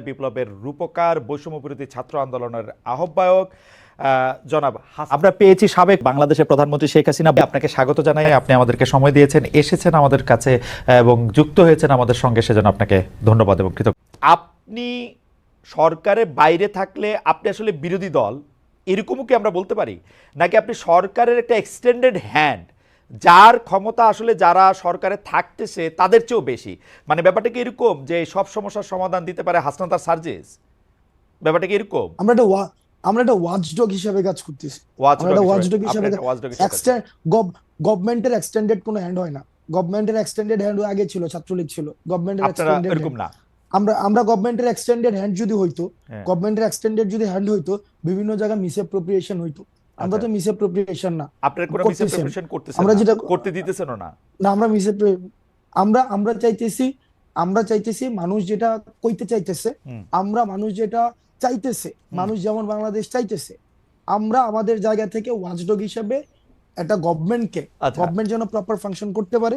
বিপ্লবের রূপকার বৈষম্য বিরোধী ছাত্র আন্দোলনের আহ্বায়ক আহ, জনাব আমরা পেয়েছি সাবেক বাংলাদেশের প্রধানমন্ত্রী শেখ হাসিনা। আপনাকে স্বাগত জানাই। আপনি আমাদেরকে সময় দিয়েছেন এসেছেন আমাদের কাছে এবং যুক্ত হয়েছেন আমাদের সঙ্গে। সেজন্য আপনাকে ধন্যবাদ এবং কৃতজ্ঞ। আপনি সরকারের বাইরে থাকলে আপনি আসলে বিরোধী দল এরকমও কি আমরা বলতে পারি? নাকি আপনি সরকারের একটা এক্সটেন্ডেড হ্যান্ড যার ক্ষমতা আসলে যারা সরকারে থাকতেছে তাদের চেয়েও বেশি। মানে ব্যাপারটা কি এরকম যে সব সমস্যার সমাধান দিতে পারে হাসনাতার সার্জেস? ব্যাপারটা কি এরকম? আমরা একটা আমরা একটা ওয়াচডগ হিসেবে কাজ করতেছি। আমরা ওয়াচডগ হিসেবে গভর্নমেন্টের এক্সটেন্ডেড কোনো হ্যান্ড হয় না। গভর্নমেন্টের এক্সটেন্ডেড হ্যান্ড আগে ছিল ছাত্রলীগ ছিল। গভর্নমেন্টের এক্সটেন্ডেড এরকম না। আমরা আমরা গভর্নমেন্টের এক্সটেন্ডেড হ্যান্ড যদি হইতো হ্যাঁ। গভর্নমেন্টের এক্সটেন্ডেড যদি হ্যান্ড হইতো বিভিন্ন জায়গায় মিসঅ্যাপ্রোপ্রিয়েশন হইতো। আমরা তো আচ্ছা। মিসঅ্যাপ্রোপ্রিয়েশন না। আপনারা কোনো মিসঅ্যাপ্রোপ্রিয়েশন করতেছেন। আমরা যেটা- করতে দিতেছেনও না? না আমরা মিসঅ্যাপ্রো আমরা আমরা চাইতেছি আমরা চাইতেছি মানুষ যেটা কইতে চাইতেছে আমরা মানুষ যেটা চাইতেছে মানুষ যেমন বাংলাদেশ চাইতেছে আমরা আমাদের জায়গা থেকে ওয়াচডগ হিসেবে একটা গভর্নমেন্টকে আচ্ছা। গভর্নমেন্ট যেন প্রপার ফাংশন করতে পারে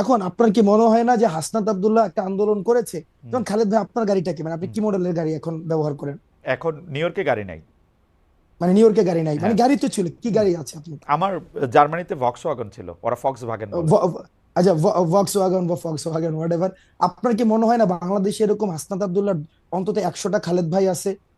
এখন আপনার কি মনে হয় না যে হাসনাত আব্দুল্লাহ একটা আন্দোলন করেছে? যেমন খালেদ ভাই আপনার গাড়িটা কি? মানে আপনি কি মডেলের গাড়ি এখন ব্যবহার করেন? এখন নিউ ইয়র্কে গাড়ি নাই। মানে নিউ ইয়র্কে গাড়ি নাই? মানে হ্যাঁ। গাড়ি তো ছিল কি গাড়ি আছে আপনি আমার জার্মানিতে ভক্স ওয়াগন ছিল ওরা ফক্স ভাগেন আচ্ছা ভক্স ওয়াগন বা ফক্স ওয়াগন হোয়াট এভার আপনার কি মনে হয় না বাংলাদেশে এরকম হাসনাত আব্দুল্লাহ অন্তত একশোটা খালেদ ভাই আছে?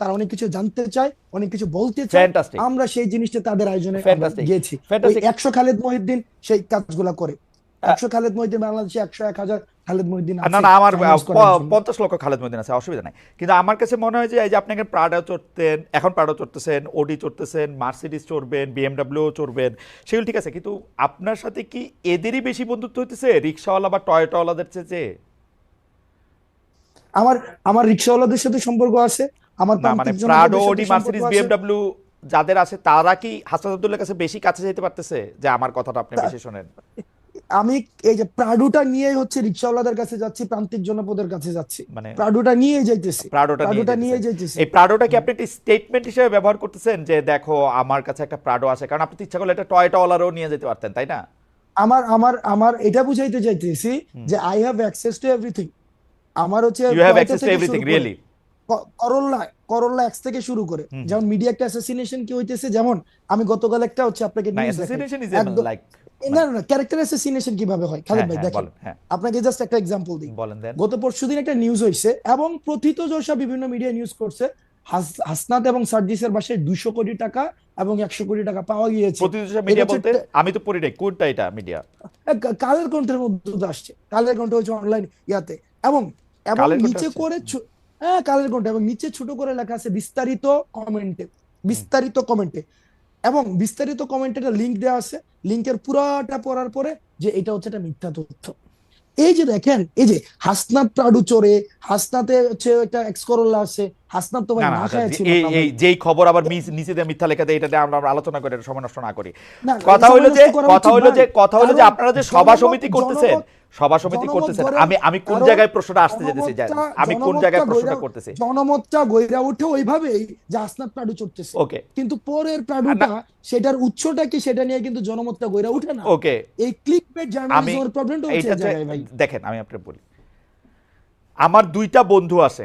তারা অনেক কিছু জানতে চায় অনেক কিছু বলতে চায়। আমরা সেই জিনিসটা তাদের আয়োজনে গিয়েছি। একশো খালেদ মহিউদ্দিন সেই কাজগুলা করে। একশো খালেদ মহিউদ্দিন বাংলাদেশে একশো এক হাজার খালেদ মহিউদ্দিন না না আমার। পঞ্চাশ লক্ষ খালেদ আছে অসুবিধা নাই। কিন্তু আমার কাছে মনে হয় যে এই যে আপনি এখন প্রাডা চড়তেন এখন প্রাডা চড়তেছেন ওডি চড়তেছেন মার্সিডিস চড়বেন বিএমডাব্লিউ চড়বেন সেগুলো ঠিক আছে। কিন্তু আপনার সাথে কি এদেরই বেশি বন্ধুত্ব হইতেছে রিক্সাওয়ালা বা টয়টাওয়ালাদের চেয়ে? আমার আমার রিক্সাওয়ালাদের সাথে সম্পর্ক আছে আমার মানে প্রাডো আছে। যাদের আছে তারা কি হাসান আব্দুল্লাহ কাছে বেশি কাছে যেতে পারতেছে? যে আমার কথাটা আপনি বেশি শোনেন। আমি এই যে প্রাডুটা নিয়ে হচ্ছে রিক্সাওয়ালাদের কাছে যাচ্ছি প্রান্তিক জনপদের কাছে যাচ্ছি। মানে প্রাডুটা নিয়ে যাইতেছি। প্রাডোটা নিয়ে নিয়ে যাইতেছি। এই প্রাডোটা কি আপনি একটা স্টেটমেন্ট হিসেবে ব্যবহার করতেছেন যে দেখো আমার কাছে একটা প্রাডো আছে? কারণ আপনি ইচ্ছা করলে একটা টয়টাওয়ালারও নিয়ে যেতে পারতেন তাই না? আমার আমার আমার এটা বুঝাইতে চাইতেছি যে I have access to everything আমার হচ্ছে you have access to everything really ক- করোলা করোলা এক্স থেকে শুরু করে। যেমন মিডিয়া একটা অ্যাসাসিনেশন কি হইতেছে? যেমন আমি গতকাল একটা হচ্ছে আপনাকে না না ক্যারেক্টার অ্যাসাসিনেশন কীভাবে হয়? খালেদ ভাই দেখেন। হ্যাঁ। আপনাকে জাস্ট একটা এক্সাম্পল দিই। গত পরশুদিন একটা নিউজ হয়েছে এবং প্রথিত যশা বিভিন্ন মিডিয়া নিউজ করছে। হাসনাত এবং সার্জিসের বাসায় দুইশো কোটি টাকা এবং একশো কোটি টাকা পাওয়া গিয়েছে। প্রতিদিন মিডিয়া বলতে আমি তো পড়ি কোনটা এটা মিডিয়া কালের কণ্ঠের মধ্যে আসছে। কালের কণ্ঠ হচ্ছে অনলাইন ইয়াতে। এবং এবং নিচে করে হ্যাঁ কালের কণ্ঠ এবং নিচে ছোট করে লেখা আছে বিস্তারিত কমেন্টে বিস্তারিত কমেন্টে এবং বিস্তারিত কমেন্টে একটা লিঙ্ক দেওয়া আছে লিঙ্কের পুরাটা পড়ার পরে যে এটা হচ্ছে একটা মিথ্যা তথ্য। এই যে দেখেন, এই যে হাসনাত প্রাডু চোরে, হাসনাতে হচ্ছে একটা এক্সকরলা আছে হাসনাত তো ভাই ছিল এই এই যেই খবর আবার নিচে দিয়ে মিথ্যা লেখা দেয় আমরা আলোচনা করে সময় নষ্ট না করি। কথা হলো যে কথা হলো যে কথা হলো যে আপনারা যে সভা সমিতি করতেছেন সভা সমিতি করতেছেন আমি আমি কোন জায়গায় প্রশ্নটা আসতে যেতেছি? আমি কোন জায়গায় প্রশ্নটা করতেছি। জনমতটা গইরা ওঠে ওইভাবেই যে আসনাত প্রাডু চড়তেছে। ওকে। কিন্তু পরের প্রাডুটা সেটার উৎসটা কি সেটা নিয়ে কিন্তু জনমতটা গইরা উঠে না। ওকে। এই ক্লিক জার্নালিজমের প্রবলেমটা হচ্ছে জায়গায় ভাই। দেখেন আমি আপনাকে বলি। আমার দুইটা বন্ধু আছে।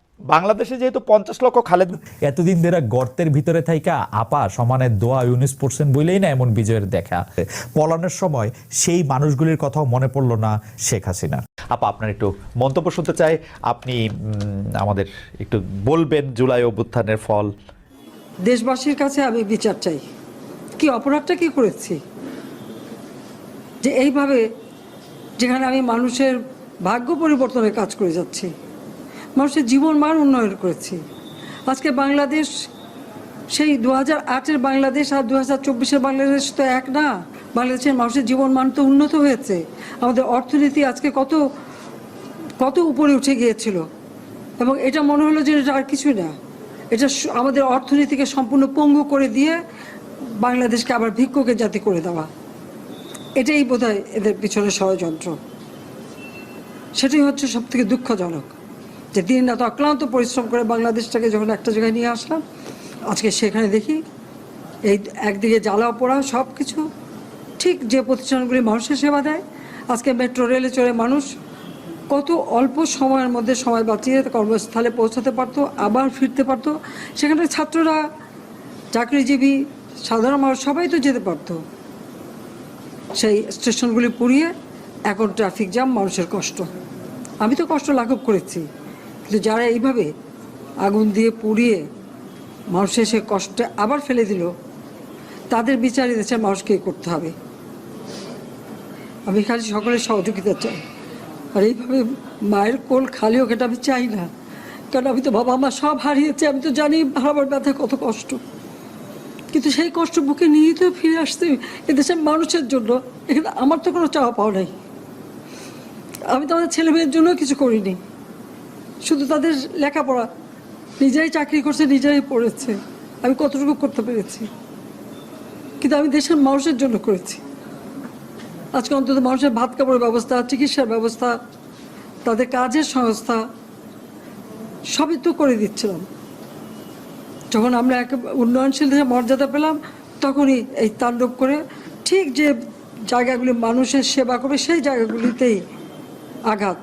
বাংলাদেশে যেহেতু পঞ্চাশ লক্ষ খালেদ এতদিন ধরে গর্তের ভিতরে থাইকা আপা সমানে দোয়া ইউনিস পড়ছেন বলেই না এমন বিজয়ের দেখা। পলানোর সময় সেই মানুষগুলির কথাও মনে পড়ল না শেখ হাসিনা। আপা আপনার একটু মন্তব্য শুনতে চাই। আপনি আমাদের একটু বলবেন জুলাই অভ্যুত্থানের ফল। দেশবাসীর কাছে আমি বিচার চাই। কি অপরাধটা কি করেছি? যে এইভাবে যেখানে আমি মানুষের ভাগ্য পরিবর্তনের কাজ করে যাচ্ছি। মানুষের জীবন মান উন্নয়ন করেছি। আজকে বাংলাদেশ, সেই দু হাজার আটের বাংলাদেশ আর দু হাজার চব্বিশের বাংলাদেশ তো এক না, বাংলাদেশের মানুষের জীবন মান তো উন্নত হয়েছে। আমাদের অর্থনীতি আজকে কত কত উপরে উঠে গিয়েছিল। এবং এটা মনে হলো যে এটা আর কিছুই না। এটা আমাদের অর্থনীতিকে সম্পূর্ণ পঙ্গু করে দিয়ে বাংলাদেশকে আবার ভিক্ষুকের জাতি করে দেওয়া। এটাই বোধহয় এদের পিছনে ষড়যন্ত্র। সেটাই হচ্ছে সব থেকে দুঃখজনক। যে দিন রাত অক্লান্ত পরিশ্রম করে বাংলাদেশটাকে যখন একটা জায়গায় নিয়ে আসলাম, আজকে সেখানে দেখি এই একদিকে জ্বালা পোড়া সব কিছু ঠিক যে প্রতিষ্ঠানগুলি মানুষের সেবা দেয়, আজকে মেট্রো রেলে চড়ে মানুষ কত অল্প সময়ের মধ্যে সময় বাঁচিয়ে কর্মস্থলে পৌঁছাতে পারতো, আবার ফিরতে পারতো। সেখানে ছাত্ররা, চাকরিজীবী, সাধারণ মানুষ সবাই তো যেতে পারতো। সেই স্টেশনগুলি পুড়িয়ে এখন ট্রাফিক জ্যাম মানুষের কষ্ট। আমি তো কষ্ট লাঘব করেছি। কিন্তু যারা এইভাবে আগুন দিয়ে পুড়িয়ে মানুষের সে কষ্টে আবার ফেলে দিল, তাদের বিচার দেশের মানুষকে করতে হবে। আমি খালি সকলের সহযোগিতা চাই। আর এইভাবে মায়ের কোল খালি এটা আমি চাই না। কারণ আমি তো বাবা মা সব হারিয়েছে, আমি তো জানি হারাবার ব্যথা কত কষ্ট। কিন্তু সেই কষ্ট বুকে নিয়ে তো ফিরে আসতে এদেশের মানুষের জন্য এখানে আমার তো কোনো চাওয়া পাওয়া নাই। আমি তো আমাদের ছেলে মেয়ের জন্য কিছু করিনি। শুধু তাদের লেখাপড়া। নিজেরাই চাকরি করছে, নিজেরাই পড়েছে। আমি কতটুকু করতে পেরেছি? কিন্তু আমি দেশের মানুষের জন্য করেছি। আজকে অন্তত মানুষের ভাত কাপড়ের ব্যবস্থা, চিকিৎসার ব্যবস্থা, তাদের কাজের সংস্থা, সবই তো করে দিচ্ছিলাম। যখন আমরা এক উন্নয়নশীল দেশে মর্যাদা পেলাম, তখনই এই তাণ্ডব করে ঠিক যে জায়গাগুলি মানুষের সেবা করবে, সেই জায়গাগুলিতেই আঘাত।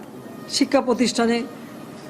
শিক্ষা প্রতিষ্ঠানে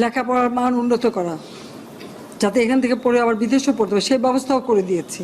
লেখাপড়ার মান উন্নত করা, যাতে এখান থেকে পড়ে আবার বিদেশেও পড়তে হবে সেই ব্যবস্থাও করে দিয়েছি।